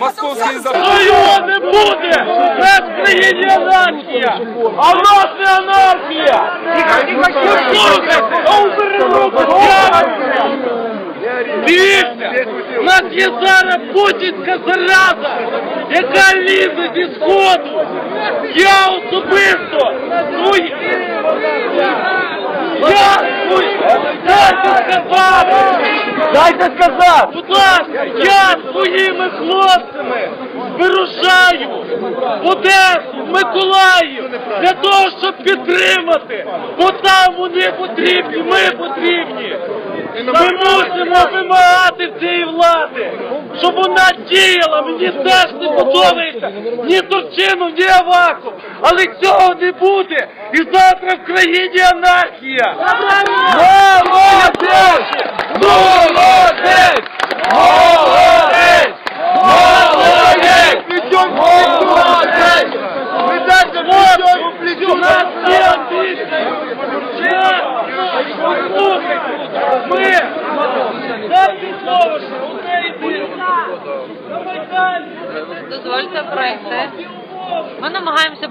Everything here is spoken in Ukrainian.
московський закон. Ну його не буде! Це в країні анархія! А в нас не анархія! Дивіться! У нас є зараз путінська зараза, яка лізе зі сходу! Я особисто свої... Я свої... Дайте сказати! Сказати! Будь ласка, я своїми хлопцями вирушаю в Одесу, в Миколаїв для того, щоб підтримати, бо там вони потрібні, ми потрібні. Ми мусимо вимагати цієї влади, щоб вона діяла. Мені теж не подобається ні Турчинов, ні Аваков. Але цього не буде. І завтра в країні анархія. Дозвольте пройти. Ми намагаємося